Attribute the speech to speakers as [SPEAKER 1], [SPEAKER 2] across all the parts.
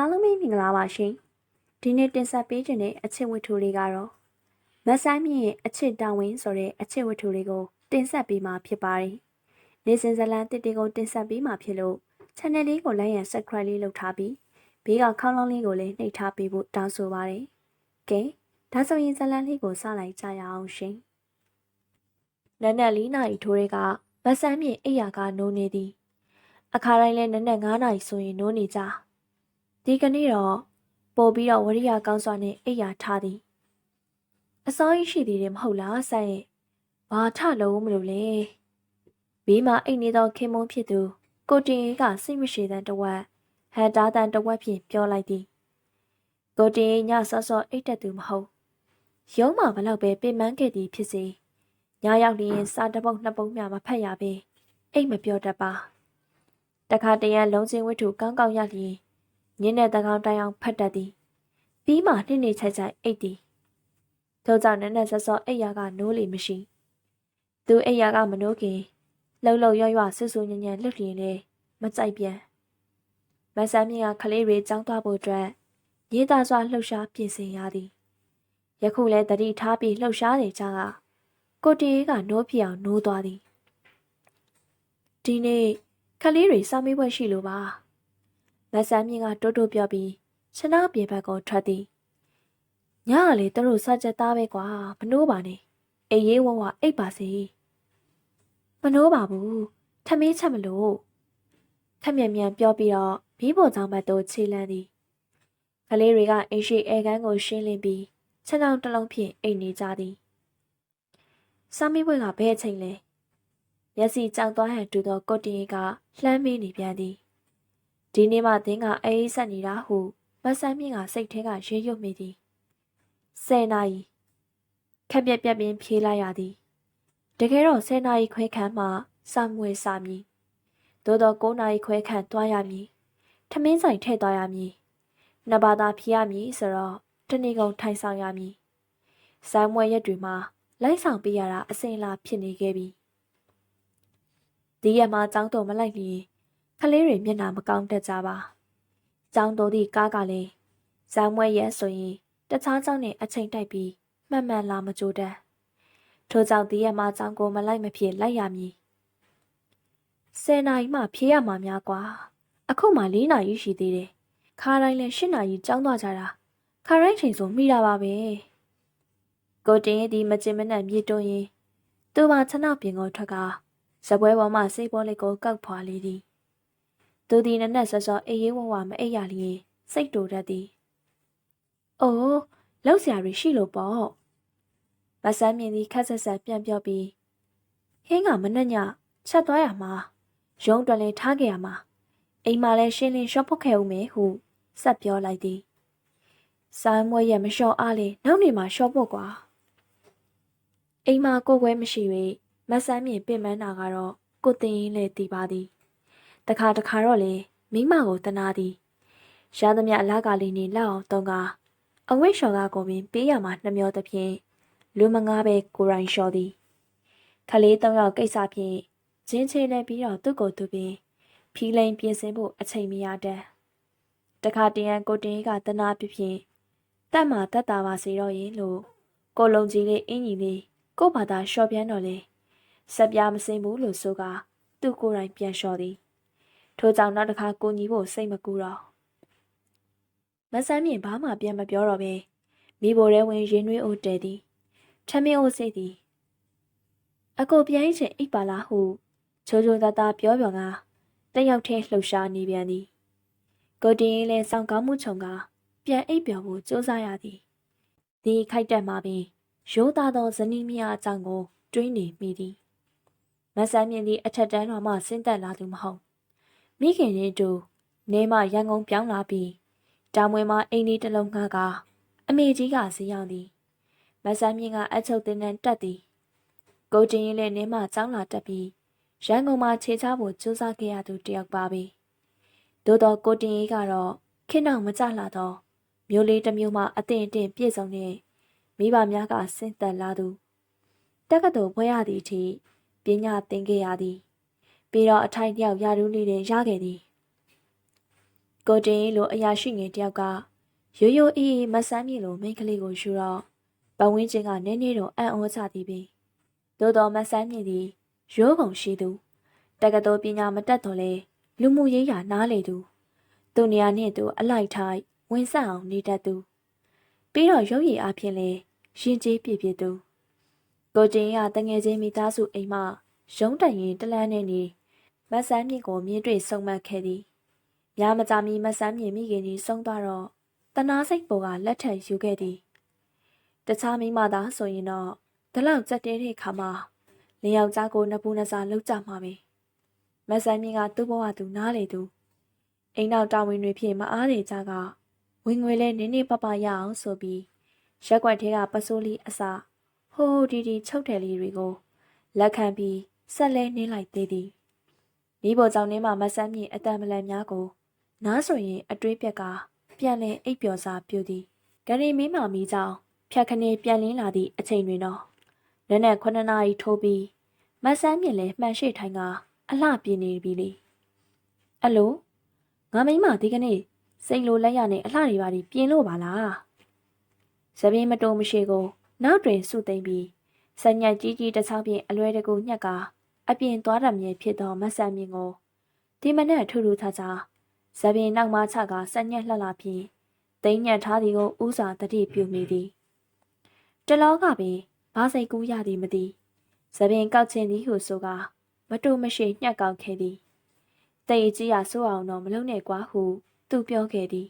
[SPEAKER 1] အားလုံးပဲမင်္ဂလာပါရှင်ဒီနေ့တင်ဆက်ပေးခြင်းတဲ့အချစ်ဝတ္ထုလေးကတော့မတ်ဆိုင်မြင့်ရဲ့အချစ်တောင်းဝင်ဆိုတဲ့အချစ်ဝတ္ထုလေးကိုတင်ဆက်ပေးမှာဖြစ်ပါတယ်နေစဉ်ဇလန်တစ်တီကိုတင်ဆက်ပေးမှာဖြစ်လို့ channel လေးကို like and subscribe လေးလုပ်ထားပြီးဘေးကခေါင်းလောင်းလေးကိုလည်းနှိပ်ထားပေးဖို့တောင်းဆိုပါတယ်ကဲဒါဆိုရင်ဇလန်လေးကိုစလိုက်ကြရအောင်ရှင်နက်နက်လေးနာရီထိုးတွေကမတ်ဆိုင်မြင့်အိယာကနိုးနေသည်အခါတိုင်းလဲနက်နက်9နာရီဆိုရင်နိုးနေကြ ဒီကနေ့တော့ပို့ပြီးတော့ဝရိယကောင်းစွာနဲ့အိပ်ယာထားသည်အစောကြီးရှိသေးတယ်မဟုတ်လားဆိုင်ရဲ့ဘာထလို့မလို့လဲဘေးမှာအိတ်နေသောခင်မုန်းဖြစ်သူကိုတင်ကစိတ်မရှိတဲ့တဝက်ဟန်တာတန်တဝက်ဖြင့်ပြောလိုက်သည်ကိုတင်ညဆော့ဆော့အိတ်တက်သူမဟုတ်ရုံးမှာဘလောက်ပဲပြင်ပန်းခဲ့သည်ဖြစ်စေညရောက်လျင်စာတစ်ပုတ်နှစ်ပုတ်များမဖတ်ရပေအိတ်မပြောတတ်ပါတခါတရံလုံးချင်းဝတ္ထုကောင်းကောင်းရလျင် ညင်းတဲ့တကောင်တိုင်အောင်ဖတ်တတ်သည်ပြီးမှနှိမ့်နေချိုက်ချိုက်အိတ်သည်ထို့ကြောင့်နက်နက်ဆော့ဆော့အိတ်ရကနိုးလေမရှိသူအိတ်ရကမနိုးခင်လှုပ်လှုပ်ရွရွဆူဆူညံ့ညံ့လှုပ်လျင်လေမကြိုက်ပြန်မဆန်းမြင့်ကခလေးတွေကြောင်းသွားဖို့အတွက်ရေးသားစွာလှုပ်ရှားပြင်ဆင်ရသည်ယခုလဲတတိထားပြီးလှုပ်ရှားနေကြကကိုတီကနိုးပြအောင်နိုးသွားသည်ဒီနေ့ခလေးတွေစောင့်မေးပွဲရှိလို့ပါ မဆန်းမြင့်ကတိုးတိုးပြောပြီးရှနာပြေဘက်ကိုထွက်သည်ညကလေသူတို့စကြက်သားပဲကွာမနှိုးပါနဲ့အေးရေးဝဝအိတ်ပါစေမနှိုးပါဘူးထမင်းချက်မလို့ခက်မြန်မြန်ပြောပြီးတော့ဘီးပေါ်ကြောင့်ဘက်သို့ခြေလန်းသည်ကလေးတွေကအိမ်ရှိအဲကန်းကိုရှင်းလင်းပြီးချက်အောင်တစ်လုံးဖြင့်အိမ်နေကြသည်စာမေးပွဲကဘယ်အချိန်လဲမျက်စိကြောက်သွားဟန်တူသောကိုတင်ကလှမ်းမေးနေပြန်သည် ဒီနေ့မှသင်ကအေးဆက်နေတာဟုမဆန်းမြင့်ကစိတ်ထဲကရေရွတ်မိသည်ဆယ်နာရီခက်ပြက်ပြက်ပင်ဖြေးလိုက်ရသည်တကယ်တော့ဆယ်နာရီခွဲခန့်မှစာမွေစာမည်သို့တော့9နာရီခွဲခန့်သွားရမည်ထမင်းဆိုင်ထည့်သွားရမည်နှစ်ဘာသာဖြေရမည်ဆိုတော့တနေ့ကုန်ထိုင်ဆောင်ရမည်စာမွေရက်တွေမှာလိုက်ဆောင်ပေးရတာအစင်လာဖြစ်နေခဲ့ပြီဒီရက်မှာចောင်းတော်မလိုက်လျင် ကလေးတွေမျက်နှာမကောင်းတတ်ကြပါ။ကျောင်းတော်သည့်ကားကလည်းဇောင်းမွဲရဲဆိုရင်တခြားကျောင်းနဲ့အချိန်တိုက်ပြီးမှန်မှန်လာမကြိုတတ်။ထိုကြောင့်ဒီရက်မှာကျောင်းကိုမလိုက်မဖြစ်လိုက်ရမည်။ဆယ်နာရီမှဖြေရမှာများကွာ။အခုမှ၄နာရီရှိသေးတယ်။ခါတိုင်းလည်း၈နာရီကျောင်းသွားကြတာ။ခါတိုင်းချိန်ဆိုမိတာပါပဲ။ကိုတင်ရဲ့ဒီမကျင်မနဲ့မြေတွန်းရင်သူ့မှာခြေနောက်ပြင်ကိုထွက်ကဇပွဲပေါ်မှာစိတ်ပေါ်လေးကိုကောက်ဖွာလေးသည် သူသည်နက်နက်ဆော့ဆော့အေးရေးဝဝမအိပ်ရလျင်စိတ်တူတတ်သည်။အိုးလောက်ဆရာတွေရှိလို့ပေါ့။မဆန်းမြင်သည်ခက်ဆက်ဆက်ပြန်ပြောပြီးဟင်းကမနှက်ညချက်သွားရမှာရုံးတွင်လည်းထားခဲ့ရမှာအိမ်မှာလည်းရှင်းလင်းရှော့ဖုတ်ခဲ့ဦးမယ်ဟုဆက်ပြောလိုက်သည်။ဆိုင်မွေးရမလျှော့အားလေနောက်နေမှာရှော့ဖို့ကွာ။အိမ်မှာကိုယ်ွယ်မရှိ၍မဆန်းမြင်ပြင်ပန်းတာကတော့ကိုတင်ရင်လည်းတည်ပါသည် တခါတခါတော့လေမိမကိုတနာသည်ရသမျှအလားကလေးနေလောက်အောင်တုံးကအဝိရှော်ကကိုပင်ပေးရမှာနှမျောသဖြင့်လူမငားပဲကိုရိုင်းလျှော်သည်ခလေးသုံးယောက်ကိစ္စဖြင့်ဂျင်းချေနေပြီးတော့သူ့ကိုသူပင်ဖီးလိန်ပြင်ဆင်ဖို့အချိန်မရတဲ့တခါတရံကိုတင်ကတနာပြဖြင့်တက်မှာတက်တာပါစေတော့ရင်လို့ကိုလုံးကြီးလေးအင်းကြီးလေးကို့ဘာသာလျှော်ပြန်တော့လေဆက်ပြမစင်ဘူးလို့ဆိုကသူ့ကိုယ်တိုင်ပြန်လျှော်သည် ထို့ကြောင့်နောက်တစ်ခါကိုညီဖို့စိတ်မကူတော့မဆန်းမြင့်ဘာမှပြန်မပြောတော့ပဲမိဘရဲဝင်ရင်နှွေးအိုတဲသည်ထမင်းအိုစိတ်သည်အကိုပြန်ချင်အိပ်ပါလားဟုချိုးချိုးသားသားပြောပြောကတယောက်တည်းလှုပ်ရှားနေပြန်သည်ကိုတင်ရင်လည်းစောင့်ကောင်းမှုခြုံကပြန်အိပ်ပျော်ဖို့ကြိုးစားရသည်ဒီခိုက်တက်မှာပင်ရိုးသားသောဇနီးမယားအကြောင်းကို တွေးနေမိသည်မဆန်းမြင့်သည်အထက်တန်းတော်မှဆင်းသက်လာသူမဟုတ် မိခင်ရင်းတူနေမှရန်ကုန်ပြောင်းလာပြီးတာမွေမှာအိမ်လေးတစ်လုံးငှားကအမေကြီးကဈေးရောက်သည်မဆန်းမြင့်ကအချုပ်တင်တန်းတက်သည်ကိုတင်ရင်လည်းနေမှကျောင်းလာတက်ပြီးရန်ကုန်မှာခြေချဖို့ကြိုးစားခဲ့ရသူတယောက်ပါပဲသို့တော့ကိုတင်ရင်ကတော့ခင်းအောင်မကြလာတော့မျိုးလေးတစ်မျိုးမှအသင့်အင့်ပြည့်စုံတဲ့မိဘများကဆင်းသက်လာသူတက္ကသိုလ်ဘွဲရသည့်အထိပညာသင်ခဲ့ရသည် ပြီးတော့အထိုင်တယောက်ရာထူးလေးတွေရခဲ့သည်ကိုတင်လိုအရာရှိငယ်တယောက်ကရိုးရိုးအေးအေးမဆန်းမြေလိုမိန်းကလေးကိုယူတော့ပတ်ဝန်းကျင်ကနည်းနည်းတော့အံ့ဩကြသည်ပင်သို့တော်မဆန်းမြေသည်ရိုးကုန်ရှိသူတက္ကသိုလ်ပညာမတတ်တော်လဲလူမှုရေးရာနားလေသူသူနေရာနှင့်သူအလိုက်ထိုက်ဝင်ဆက်အောင်နေတတ်သူပြီးတော့ရုပ်ရည်အဖြစ်လဲရင်ကျေးပြည့်ပြည့်သူကိုတင်ကတငယ်ချင်းမိသားစုအိမ်မှရုံးတိုင်ရင်တလန်းနဲ့နေ မဆန်းမြင့်ကိုမြင်တွေ့ဆုံမှတ်ခဲ့သည်။ညမကြမီမဆန်းမြင့်မိခင်ကြီးဆုံးသွားတော့တနာစိတ်ပေါ်ကလက်ထပ်ယူခဲ့သည်။တခြားမိမသားဆိုရင်တော့ဒီလောက်ကြက်တဲတဲ့ခါမှာလင်ယောက်ျားကိုနှစ်ပူနှစ်စားလှုပ်ကြမှာပဲ။မဆန်းမြင့်ကသူ့ဘဝသူနားလေသူအိမ်နောက်တာဝန်တွေဖြင့်မအားနေကြကဝင်ငွေလဲနင်းနေပပရအောင်ဆိုပြီးရက်ွက်ထဲကပစိုးလီအစာဟိုးဒီဒီချုပ်တယ်လေးတွေကိုလက်ခံပြီးဆက်လဲနှင်းလိုက်သေးသည် မိဘကြောင့်နေမှမဆန်းမြေအတန်မလန်များကို နားဆိုရင်အတွေးပြက်ကပြန်လဲအိပ်ပျော်စာပြုသည်ဂရီမီးမာမီကြောင့်ဖြတ်ခနေပြန်လင်းလာသည့်အချိန်တွင်တော့နက်နက်9နာရီထိုးပြီးမဆန်းမြေလဲမှန်ရှိထိုင်ကအလှပြင်းနေပြီလေအလိုငါမိမဒီကနေ့စိတ်လိုလက်ရနဲ့အလှတွေပါပြီးပြင်းလို့ပါလားသပင်းမတုံမရှိကို နောက်တွင်စုသိမ့်ပြီးဆညက်ကြီးကြီးတစ်ချောင်းဖြင့်အလွဲတကူညက်က အပြင်သွားရမည်ဖြစ်သောမဆန်မြင့်ကိုဒီမနဲ့ထူထူခြားခြားဇပင်နောက်မှချကဆညက်လှလှဖြင့်တိမ့်ညက်ထားသည်ကိုဥစွာတတိပြုမိသည်တလောကပင်ဘာစိတ်ကူးရသည်မသိဇပင်ကောက်ချင်းသည်ဟုဆိုကမတူမရှိညှက်ကောက်ခဲ့သည်တိတ်ကြီးရဆိုးအောင်တော့မလုံနဲ့ကွာဟု သူပြောခဲ့သည်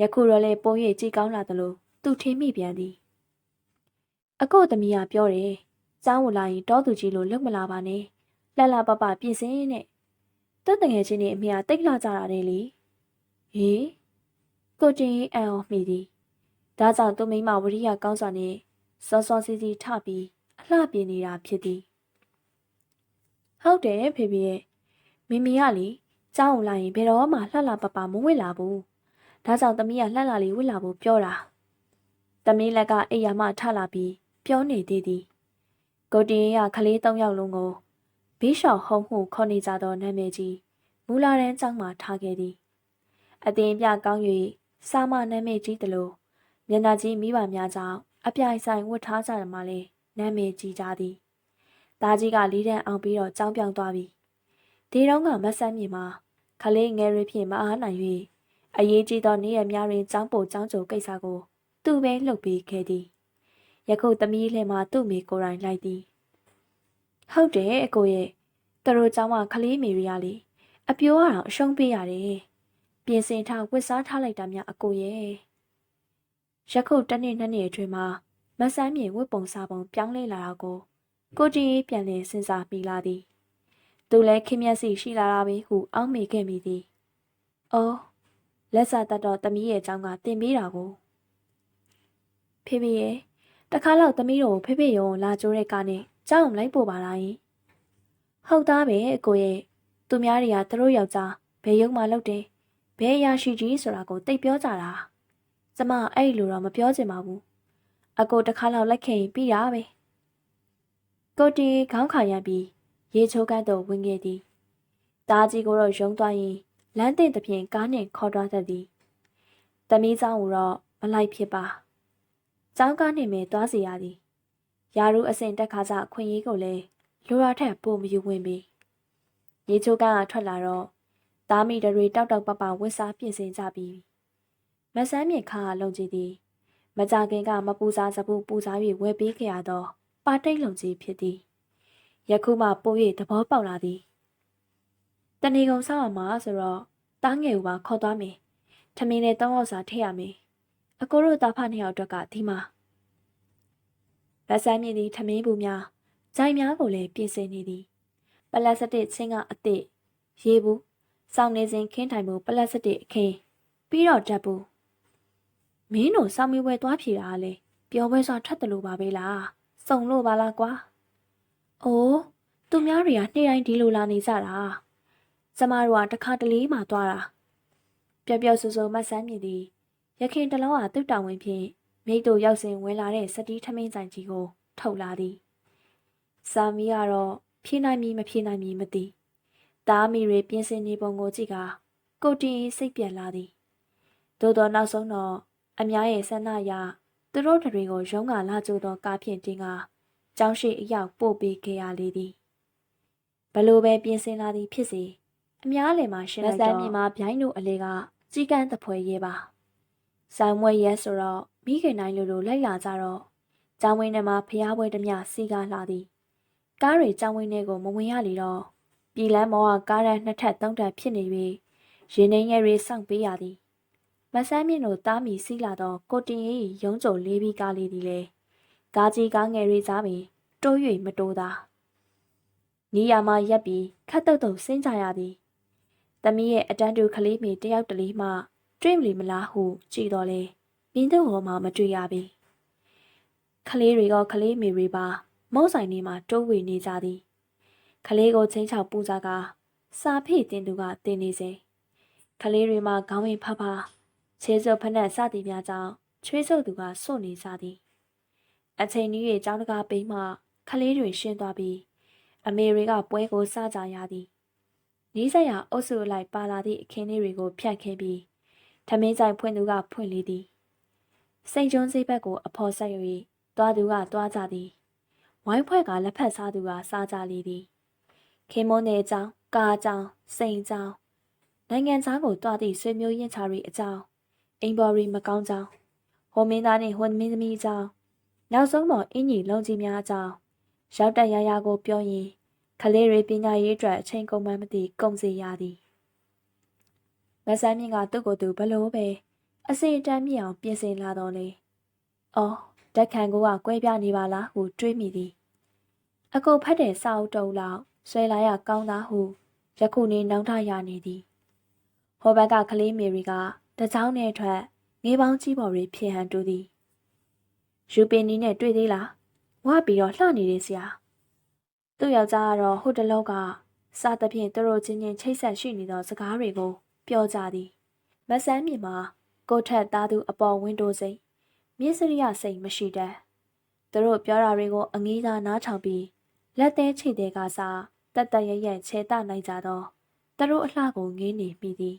[SPEAKER 1] ယခုတော့လေပုံရိပ်ကြည့်ကောင်းလာသလိုသူထင်မိပြန်သည်အကိုသမီးကပြောတယ်။ ကျောင်းဝင်လာရင်တောသူကြီးလိုလုံမလာပါနဲ့။လှလှပပပြင်စင်နဲ့။တက်တငယ်ချင်းတွေအမေကတိတ်လာကြတာလေလေ။ဟေးကိုတင်ရင်အံ့ဩမိသည်။ဒါကြောင့်သူမိမဝရိယကောင်းစွာနဲ့စောစောစီစီထပြီးအလှပြင်းနေတာဖြစ်သည်။ဟုတ်တယ်ဖေဖေရဲ့မိမိကလေကျောင်းဝင်လာရင်ဘယ်တော့မှလှလှပပမဝစ်လာဘူး။ဒါကြောင့်သမီးကလှလှလေးဝစ်လာဖို့ပြောတာ။သမီးလက်ကအိယာမထလာပြီးပြောနေသေးသည် ကိုတင်ရခလေး၃ယောက်လုံးကိုဘီရှော့ဟုံမှုခေါ်နေကြသောနာမည်ကြီးမူလာရန်ကျောင်းမှထားခဲ့သည်အတင်ပြကောင်း၍စာမနာမည်ကြီးသလိုမျက်နှာကြီးမိဘများကြောင့်အပြိုင်ဆိုင်ဝတ်ထားကြတယ်မှလည်းနာမည်ကြီးကြသည်ဒါကြီးကလေးတန်းအောင်ပြီးတော့ကြောင်းပြောင်းသွားပြီဒီတော့ကမဆန်းမြေမှာခလေးငယ်ရဖြင့်မအားနိုင်၍အရေးကြီးသောနေ့ရက်များတွင်ကျောင်းပို့ကျောင်းကျိုကိစ္စကိုသူပဲလှုပ်ပေးခဲ့သည် ယခုသမီးလှဲမှာသူ့မိကိုယ်တိုင်လိုက်သည်ဟုတ်တယ်အကိုရဲ့သူတို့เจ้าမခလေးမေရီယာလေအပြိုးကတော့အရှုံးပေးရတယ်ပြင်ဆင်ထားဝစ်စားထားလိုက်တာများအကိုရဲ့ယခုတစ်နေ့နှစ်နေ့အတွင်းမှာမဆန်းမြေဝတ်ပုံစားပုံပြောင်းလဲလာတာကိုကိုကြည်ပြန်လည်စဉ်းစားမိလာသည်သူလည်းခင်မျက်စိရှိလာတာပဲဟုအောက်မေခဲ့မိသည်အော်လက်စာတတ်တော့တမီးရဲ့အကြောင်းကတင်ပေးတာကိုဖေဖေရဲ့ တခါတော့သမီးတို့ဖေဖေရုံလာကြိုးတဲ့ကားနဲ့ကြောက်လိုက်ပို့ပါလားယင်ဟုတ်သားပဲအကိုရဲ့သူများတွေကသူတို့ယောက်ျားဘယ်ရုံမှလုပ်တယ်ဘယ်ရရှိကြီးဆိုတာကိုတိတ်ပြောကြတာကျမအဲ့လိုတော့မပြောချင်ပါဘူးအကိုတခါတော့လက်ခင်ပြီးရပဲကိုတီခေါင်းခါရပြီးရေချိုးကန်းတော့ဝင်ခဲ့သည်တားကြီးကိုတော့ယုံသွားရင်လမ်းတင်သဖြင့်ကားနှင့်ခေါ်သွားတတ်သည်တမီးဆောင်ကိုတော့မလိုက်ဖြစ်ပါ ကျောင်းကားနှင့်ပဲသွားစီရသည်ယာရုအစင်တက်ခါကြခွင့်ရေးကိုလည်းလိုရာထက်ပိုမယူဝင်ပြီရေချိုးကန်းကထွက်လာတော့သားမိတွေတောက်တောက်ပပဝစ်စားပြင်ဆင်ကြပြီမဆန်းမြေခါကလုံကြည့်သည်မကြခင်ကမပူစားစပူပူစား၍ဝယ်ပေးခဲ့ရသော ပါတိတ်လုံကြီးဖြစ်သည်ယခုမှပို၍သဘောပေါက်လာသည်တဏီကုံဆောက်ရမှာဆိုတော့တားငယ်ဦးပါခေါ်သွားမယ်ထမင်းနဲ့တောင်းအောင်စာထည့်ရမယ် အကိုတို့တာဖနှစ်ယောက်အတွက်ကဒီမှာလက်ဆန်းမြင့်သည်ထမင်းဘူးများဂျိုင်များကိုလည်းပြင်ဆင်နေသည်ပလတ်စတစ်ချင်းကအစ်စ်ရေဘူးစောင်းနေစဉ်ခင်းထိုင်မှုပလတ်စတစ်အခင်းပြီးတော့ဓာတ်ဘူးမင်းတို့စောင်းမီဝဲသွားဖြေတာလေပျော်ပွဲစွာထွက်တယ်လို့ပါပဲလားစုံလို့ပါလားကွာအိုးသူများတွေကနေ့တိုင်းဒီလိုလာနေကြတာကျမတို့ကတခါတလေမှသွားတာပျော်ပျော်ဆူဆူမဆန်းမြင့်သည် ရခင်တလောကသူ့တောင်ဝင်ဖြင့်မြိတ်တို့ရောက်စဉ်ဝင်လာတဲ့စတီးထမင်းဆိုင်ကြီးကိုထုတ်လာသည်စာမီကတော့ဖြေနိုင်မည်မဖြေနိုင်မည်မသိသားမီတွေပြင်ဆင်နေပုံကိုကြည့်ကကိုတီစိတ်ပြက်လာသည်သို့သောနောက်ဆုံးတော့အများရဲ့ဆန္ဒအရသူတို့တွေကိုရုံးကလာကြသောကားဖြင့်တင်ကကျောင်းရှိအရောက်ပို့ပေးခဲ့ရလေသည်ဘလို့ပဲပြင်ဆင်လာသည်ဖြစ်စေအများလည်းမှရှင်းလိုက်တော့မြေမှာဗျိုင်းတို့အလေကကြီးကန်းတဖွဲရဲပါ ဆိုင်မွဲရဲဆိုတော့မိခင်တိုင်းလိုလိုလိုက်လာကြတော့ကျောင်းဝင်းထဲမှာဖျားပွဲတမျှစီကားလာသည်ကားတွေကျောင်းဝင်းထဲကိုမဝင်ရလေတော့ပြည်လန်းမောကကားရန်နှစ်ထပ်သုံးထပ်ဖြစ်နေ၍ရင်နှင်းရဲတွေစောင့်ပေးရသည်မဆန်းမြင့်တို့တားမီစီးလာတော့ကိုတင်ရီရုံးကြုံလေးပြီးကားလေးသည်လေကားကြီးကားငယ်တွေစားပြီးတိုး၍မတိုးသာနီးယာမှာရက်ပြီးခတ်တုတ်တုတ်ဆင်းကြရသည်တမီးရဲ့အတန်းတူကလေးမိတယောက်တလေးမှ တွေ့မလီမလားဟုကြည်တော်လေပြင်းသူဟောမှမတွေ့ရပြီကလေးတွေကကလေးမိတွေပါမုံဆိုင်နေမှာတိုးဝေနေကြသည်ကလေးကိုချင်းချောက်ပူစားကစာဖိတင်သူကတင်နေစေကလေးတွေမှာခေါင်းဝင်ဖဖခြေစုပ်ဖက်နဲ့စသည်များကြောင့်ချွေးစုပ်သူကစွန့်နေကြသည်အချိန်ကြီးရဲ့ကြောင်းတကားပိန်းမှကလေးတွေရှင်းသွားပြီးအမေတွေကပွဲကိုစကြရသည်နီးစက်ရအုပ်စုလိုက်ပါလာသည့်အခင်းလေးတွေကိုဖြတ်ခင်းပြီး ထမင်းဆိုင်ဖွင့်သူကဖွင့်လေသည်စိန်ကျွန်းစိတ်ဘက်ကိုအဖော်ဆက်၍သွားသူကသွားကြသည်ဝိုင်းဖွဲ့ကလက်ဖက်စားသူကစားကြလေသည်ခင်မွန်းတဲ့အကြောင်းကာအကြောင်းစိန်အကြောင်းနိုင်ငံသားကိုတွားသည့်ဆွေမျိုးရင်းချာရီအကြောင်းအိမ်ဘော်ရီမကောင်းကြောင်းဟိုမင်းသားနှင့်ဟိုမင်းသမီးအကြောင်းနောက်ဆုံးတော့အင်းကြီးလုံးကြီးများအကြောင်းရောက်တက်ရရကိုပြောရင်ကလေးတွေပညာရေးအတွက်အချိန်ကုန်မှမသိကုန်စေရသည် မဆန်းမြင့်ကသူ့ကိုယ်သူဘလို့ပဲအစိအတန်းမြင့်အောင်ပြင်ဆင်လာတော့လေ။အော်ဓက်ခံကိုကကွဲပြားနေပါလားဟုတွေးမိသည်။အကိုဖတ်တဲ့စာအုပ်တုပ်လောက်ဆွဲလာရကောင်းသားဟုယခုနေနောင်တရနေသည်။ဟောဘက်ကကလေးမေရီကတကြောင်းနဲ့ထွက်ငေးပေါင်းကြီးပေါ်တွေဖြစ်ဟန်တူသည်။ယူပင်နီနဲ့တွေ့သေးလား။ဝါပြီးတော့လှနေတယ်ဆရာ။သူ့ယောက်ျားကတော့ဟိုတလောကစားသဖြင့်သူတို့ချင်းချင်းချိတ်ဆက်ရှိနေသောစကားတွေကို ပြောကြသည်။မဆန်းမြင်မှာကိုထက်သားသူအပေါ်ဝင်းတိုးစိတ်မြစ်စရိယစိတ်မရှိတတ်သူတို့ပြောတာတွေကိုအငီးသားနားထောင်ပြီးလက်သေးချိတ်တဲ့ကစားတက်တက်ရရက်ခြေတနိုင်ကြတော့သူတို့အလှကိုငေးနေမိသည်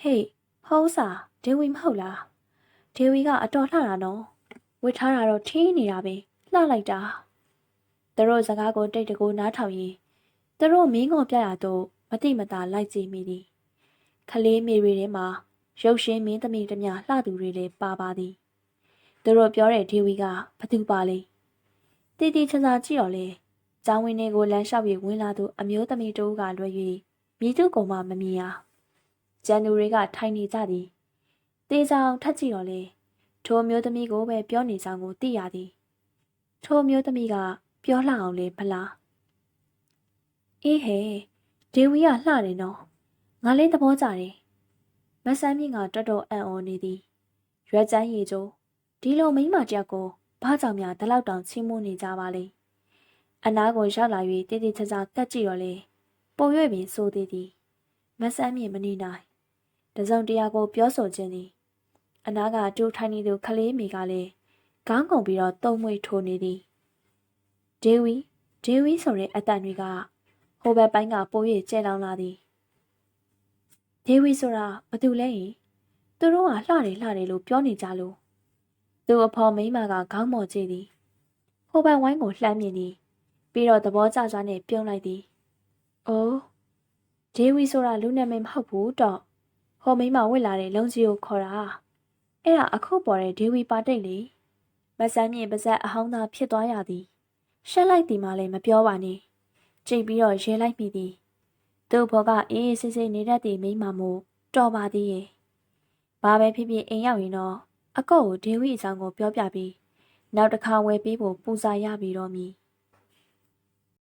[SPEAKER 1] ဟေးဟောစာဒေဝီမဟုတ်လားဒေဝီကအတော်လှတာနော်ဝစ်ထားတာတော့ထင်းနေတာပဲလှလိုက်တာသူတို့စကားကိုတိတ်တကူနားထောင်ရင်သူတို့မင်းငေါ်ပြရတော့မတိမတာလိုက်ကြည့်မိသည် ခလေးမေရီထဲမှာရုပ်ရှင်မင်းသမီးတမျှလှသူတွေလည်းပါပါသည်သူတို့ပြောတဲ့ဒေဝီကဘသူပါလဲတီတီချာချာကြည့်တော့လေကျောင်းဝင်းတွေကိုလမ်းလျှောက်ပြီးဝင်လာသူအမျိုးသမီးတို့ကလွှဲ၍မြည်သူကောင်မှမမြင်ရကျန်သူတွေကထိုင်နေကြသည်တေးဆောင်ထက်ကြည့်တော့လေထိုအမျိုးသမီးကိုပဲပြောနေကြောင်းကိုသိရသည်ထိုအမျိုးသမီးကပြောလှအောင်လေဖလားအေးဟဲဒေဝီကလှတယ်နော် ငါလေးသဘောကျတယ်မဆန်းမြင့်ကတော်တော်အံ့ဩနေသည်ရွက်ချမ်းရည်ကျိုးဒီလိုမိမတယောက်ကိုဘာကြောင့်များဒီလောက်တောင်ချီးမွမ်းနေကြပါလဲအနားကိုရောက်လာ၍တည်တည်ချာချာကတ်ကြည့်တော့လေပုံရွက်ပင်ဆိုသေးသည်မဆန်းမြင့်မနေနိုင်တစုံတရာကိုပြောဆိုခြင်းသည်အနားကတူထိုင်နေသူခလေးမိကလည်းခေါင်းကုန်ပြီးတော့တုံမွေထိုးနေသည်ဒေဝီဒေဝီဆိုတဲ့အတန်တွေကဟိုဘက်ပိုင်းကပိုးရကျဲလောင်လာသည် ဒေဝီဆိုတာဘာတူလဲရင်သူတို့ကလှတယ်လှတယ်လို့ပြောနေကြလို့သူ့အဖော်မိန်းမကခေါင်းမော်ကြည့်သည်ဟိုဘက်ဝိုင်းကိုလှမ်းမြင်သည် ပြီးတော့သဘောကျစွာနဲ့ပြုံးလိုက်သည်အိုးဒေဝီဆိုတာလူနာမည်မဟုတ်ဘူးတော့ဟိုမိန်းမဝစ်လာတဲ့လုံကြီးကိုခေါ်တာအဲ့ဒါအခုပေါ်တဲ့ဒေဝီပါတိတ်လေမဆန်းမြင့်ပါဇက်အဟောင်းသားဖြစ်သွားရသည်ရှက်လိုက်သည်မှလည်းမပြောပါနဲ့ကြိတ်ပြီးတော့ရဲလိုက်မိသည် သူ့ဘောကအေးအေးဆေးဆေးနေတတ်သည့်မိန်းမမို့တော်ပါသေးရဲ့ဘာပဲဖြစ်ဖြစ်အိမ်ရောက်ရင်တော့အကော့ကိုဒေဝီအကြောင်းကိုပြောပြပြီးနောက်တစ်ခါဝယ်ပေးဖို့ပူဇာရပြီးတော့မည်